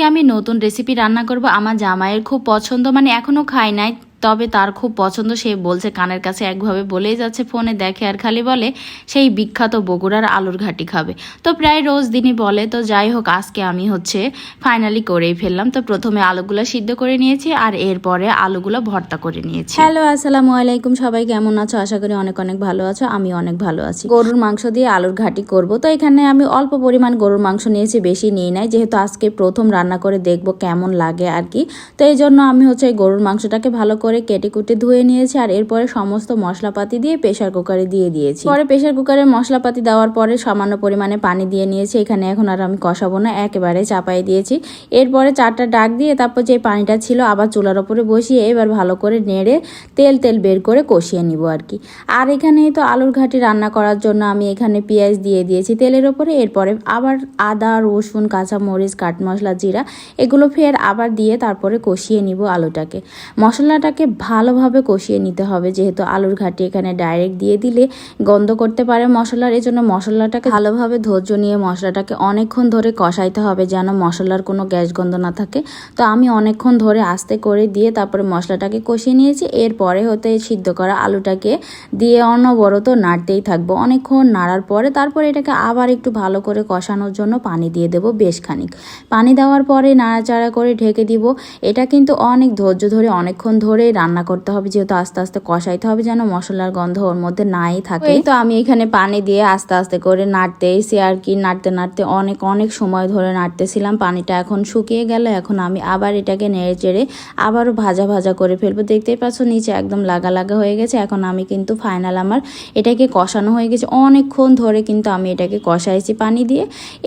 আজকে আমি নতুন রেসিপি রান্না করব। আমার জামাইয়ের খুব পছন্দ মানে এখনও খাই নাই। তবে তার খুব পছন্দ, সে বলছে কানের কাছে একভাবে বলেই যাচ্ছে ফোনে, দেখে আর খালি বলে, সেই বিখ্যাত বগুড়ার আলুর ঘাটি খাবে। তো প্রায় রোজ দিনই বলে, তো যাই হোক, আজকে আমি হচ্ছে ফাইনালি করেই ফেললাম। তো প্রথমে আলুগুলো সিদ্ধ করে নিয়েছি আর এরপরে আলুগুলো ভর্তা করে নিয়েছি। হ্যালো, আসসালামু আলাইকুম। সবাই কেমন আছো? আশা করি অনেক অনেক ভালো আছো আমি অনেক ভালো আছি। গরুর মাংস দিয়ে আলুর ঘাটি করব। তো এখানে আমি অল্প পরিমাণ গরুর মাংস নিয়েছি, বেশি নিয়ে নাই। যেহেতু আজকে প্রথম রান্না করে দেখব কেমন লাগে আর কি। তো এই জন্য আমি হচ্ছে গরুর মাংসটাকে ভালো করে কেটে কুটে ধুয়ে নিয়েছি আর এরপরে সমস্ত মশলাপাতি দিয়ে প্রেশার কুকারে দিয়ে দিয়েছি। পরে প্রেশার কুকারে মশলাপাতি দেওয়ার পরে সামান্য পরিমাণে পানি দিয়ে নিয়েছি। এখানে এখন আর আমি কষাবো না, একেবারে চাপাই দিয়েছি। এরপরে চারটা ডাক দিয়ে তারপর যে পানিটা ছিল আবার চুলার ওপরে বসিয়ে এবার ভালো করে নেড়ে তেল তেল বের করে কষিয়ে নিব আর কি। আর এখানে তো আলুর ঘাটি রান্না করার জন্য আমি এখানে পেঁয়াজ দিয়ে দিয়েছি তেলের ওপরে। এরপরে আবার আদা, রসুন কাঁচা মরিচ কাঠ মশলা, জিরা এগুলো ফের আবার দিয়ে তারপরে কষিয়ে নিব আলুটাকে। মশলাটাকে ভালোভাবে কষিয়ে নিতে হবে। যেহেতু আলুর ঘাটি এখানে ডাইরেক্ট দিয়ে দিলে গন্ধ করতে পারে মশলার এই জন্য মশলাটাকে ভালোভাবে ধৈর্য নিয়ে মশলাটাকে অনেকক্ষণ ধরে কষাইতে হবে যেন মশলার কোনো গ্যাস গন্ধ না থাকে। তো আমি অনেকক্ষণ ধরে আস্তে করে দিয়ে তারপরে মশলাটাকে কষিয়ে নিয়েছি। এরপরে হতে সিদ্ধ করা আলুটাকে দিয়ে অনবরত নাড়তেই থাকব। অনেকক্ষণ নাড়ার পরে তারপরে এটাকে আবার একটু ভালো করে কষানোর জন্য পানি দিয়ে দেবো বেশ খানিক। পানি দেওয়ার পরে নাড়াচাড়া করে ঢেকে দিব। এটা কিন্তু অনেক ধৈর্য ধরে অনেকক্ষণ ধরে রান্না করতে হবে, যেহেতু আস্তে আস্তে কষাইতে হবে যেন মশলার গন্ধ ওর মধ্যে নাই থাকে। তো আমি এখানে পানি দিয়ে আস্তে আস্তে করে নাড়তে এসে আর কি, নাড়তে নাড়তে অনেক অনেক সময় ধরে নাড়তেছিলাম। পানিটা এখন শুকিয়ে গেল, এখন আমি আবার এটাকে নেড়ে চেড়ে আবারও ভাজা ভাজা করে ফেলব। দেখতেই পাচ্ছ নিচে একদম লাগা লাগা হয়ে গেছে। এখন আমি কিন্তু ফাইনাল আমার এটাকে কষানো হয়ে গেছে। অনেকক্ষণ ধরে কিন্তু আমি এটাকে কষাইছি পানি দিয়ে।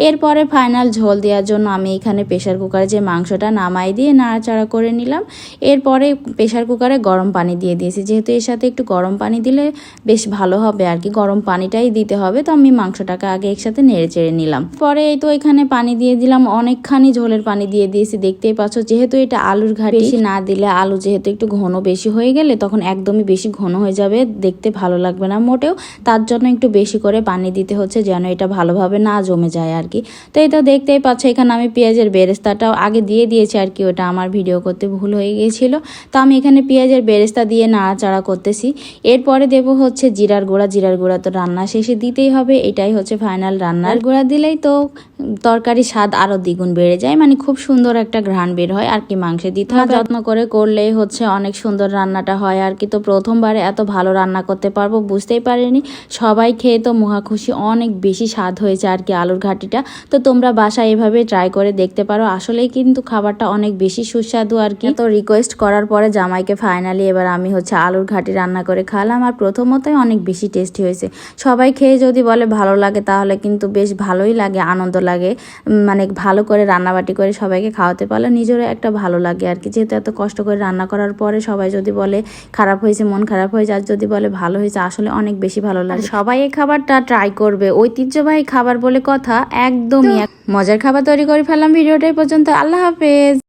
এরপরে ফাইনাল ঝোল দেওয়ার জন্য আমি এখানে প্রেশার কুকারে যে মাংসটা নামাই দিয়ে নাড়াচাড়া করে নিলাম। এরপরে প্রেশার কুকারে গরম পানি দিয়ে দিয়েছি। যেহেতু এর সাথে একটু গরম পানি দিলে বেশ ভালো হবে আর কি। গরম পানিটাই দিতে হবে। তো আমি মাংসটাকে আগে একসাথে নেড়ে চেড়ে নিলাম। পরে এই তো এখানে পানি দিয়ে দিলাম। অনেকখানি ঝোলের পানি দিয়ে দিয়েছি। দেখতেই পাচ্ছ, যেহেতু এটা আলুর ঘাটি, বেশি না দিলে আলু যেহেতু একটু ঘন বেশি হয়ে গেলে তখন একদমই বেশি ঘন হয়ে যাবে। দেখতে ভালো লাগবে না মোটেও। তার জন্য একটু বেশি করে পানি দিতে হচ্ছে যেন এটা ভালোভাবে না জমে যায় আর কি। তো তো দেখতেই পাচ্ছ, এখানে আমি পেঁয়াজের বেরেস্তাটাও আগে দিয়ে দিয়েছি আর কি। ওটা আমার ভিডিও করতে ভুল হয়ে গিয়েছিল। তো আমি এখানে পেঁয়াজের বেরেস্তা দিয়ে নাড়াচাড়া করতেছি। এরপরে দেব হচ্ছে জিরার গুঁড়া। জিরার গুঁড়া তো রান্না শেষে দিতেই হবে। এটাই হচ্ছে ফাইনাল রান্নার গুঁড়া দিলেই তো তরকারি স্বাদ আরও দ্বিগুণ বেড়ে যায়। মানে খুব সুন্দর একটা ঘ্রাণ বের হয় আর কি মাংসে দিতে হয়। যত্ন করে করলেই হচ্ছে অনেক সুন্দর রান্নাটা হয়। আর কি তো প্রথমবারে এত ভালো রান্না করতে পারব বুঝতেই পারিনি। সবাই খেয়ে তো মহা খুশি। অনেক বেশি স্বাদ হয়েছে আর কি আলুর ঘাটিটা। তো তোমরা বাসায় এভাবে ট্রাই করে দেখতে পারো। আসলেই কিন্তু খাবারটা অনেক বেশি সুস্বাদু আর কি। তো রিকোয়েস্ট করার পরে জামাইকে ফাইনালি এবার আমি হচ্ছে আলুর ঘাটি রান্না করে খালাম। আর প্রথমতই অনেক বেশি টেস্টি হয়েছে। সবাই খেয়ে যদি বলে ভালো লাগে তাহলে কিন্তু বেশ ভালোই লাগে আনন্দ লাগে। মানে ভালো করে রান্নাবাটি করে সবাইকে খাওয়াতে পারলে নিজেরও একটা ভালো লাগে আর কি। যেহেতু এত কষ্ট করে রান্না করার পরে সবাই যদি বলে খারাপ হয়েছে মন খারাপ হয়েছে আর যদি বলে ভালো হয়েছে আসলে অনেক বেশি ভালো লাগে। সবাই এই খাবারটা ট্রাই করবে। ঐতিহ্যবাহী খাবার বলে কথা একদমই এক- মজার খাবার তৈরি করে ফেললাম। ভিডিওটাই পর্যন্ত। আল্লাহ হাফেজ।